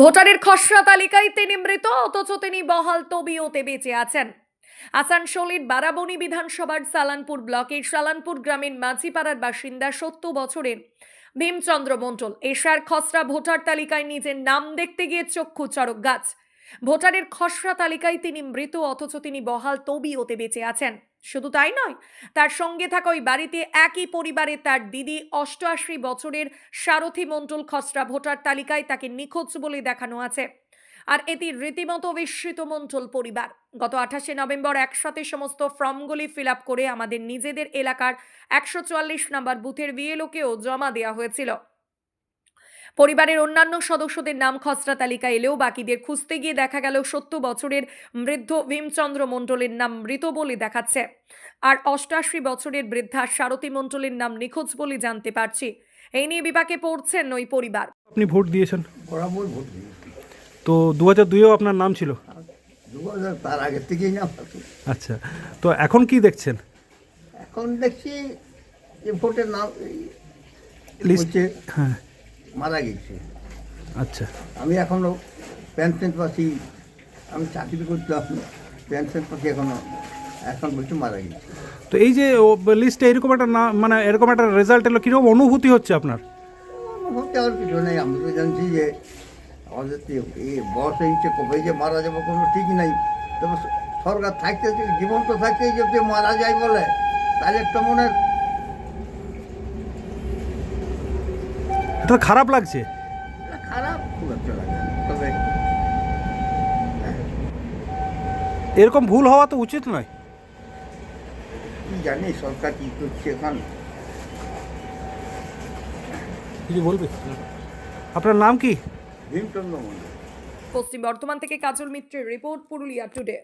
ভোটারের খসড়া তালিকায় তিনি মৃত, অথচ তিনি বহাল তবিওতে বেঁচে আছেন। আসানসোলের বারাবণী বিধানসভার সালানপুর ব্লকের সালানপুর গ্রামের মাঝিপাড়ার বাসিন্দা সত্তর বছরের ভীমচন্দ্র মণ্ডল। এশার খসড়া ভোটার তালিকায় নিজের নাম দেখতে গিয়ে চক্ষু চড়ক গাছ। ভোটারের খসড়া তালিকায় তিনি মৃত, অথচ তিনি বহাল তবিয়তে বেঁচে আছেন। শুধু তাই নয়, তার সঙ্গে থাকা ওই বাড়িতে একই পরিবারে তার দিদি অষ্টআশি বছরের সারথী মণ্ডল খসড়া ভোটার তালিকায় তাকে নিখোঁজ বলে দেখানো আছে। আর এটি রীতিমতো বিস্মিত মণ্ডল পরিবার। গত আঠাশে নভেম্বর একসাথে সমস্ত ফর্মগুলি ফিল করে আমাদের নিজেদের এলাকার একশো চুয়াল্লিশ নম্বর বুথের বিএলওকেও জমা দেওয়া হয়েছিল। পরিবারের অন্যান্য সদস্যদের নাম খসড়া তালিকা এলেও বাকিদের খুঁজতে গিয়ে দেখা গেল সত্তর বছরের বৃদ্ধ ভীমচন্দ্র মণ্ডলের নাম মৃত বলে দেখাচ্ছে। আর অষ্টাশি বছরের বৃদ্ধা সারথী মণ্ডলের নাম নিখোঁজ বলে জানতে পারছি। এই নিয়ে বিপাকে পড়ছেন ওই পরিবার। আপনি ভোট দিয়েছেন? বরাবর ভোট দিয়েছি। তো দু হাজার দুইয়েও আপনার নাম ছিল? দু হাজার তার আগের থেকেই আছে। আচ্ছা তো এখন কি দেখছেন? এখন দেখছি যে ভোটের নাম লিস্ট হ্যাঁ। মারা গেছে। আচ্ছা। আমি এখনও পেনশন পাচ্ছি আমি চাকরি করতাম পেনশন পাচ্ছি এখনও এখন বলছি মারা গেছে। তো এই যে লিস্টে এরকম একটা না মানে এরকম একটা রেজাল্ট এলো কীরকম অনুভূতি হচ্ছে আপনার? অনুভূতি আর কিছু নেই আমি তো জানছি যে আমাদের এই বয়স হয়েছে কবে যে মারা যাব কোনো ঠিক নাই। তবে সরকার থাকতে জীবন তো থাকতে যদি মারা যায় বলে তাহলে একটা মনের এটা খারাপ লাগছে? খারাপ খুব একটা লাগে তবে এরকম ভুল হওয়া তো উচিত নয়। কি জানি সরকার কি করছে এখন। কিছু বলবে? আপনার নাম কি? ভীমচন্দ্র মন্ডল পশ্চিম বর্ধমান থেকে কাজল মিত্রের রিপোর্ট পুরুলিয়া টুডে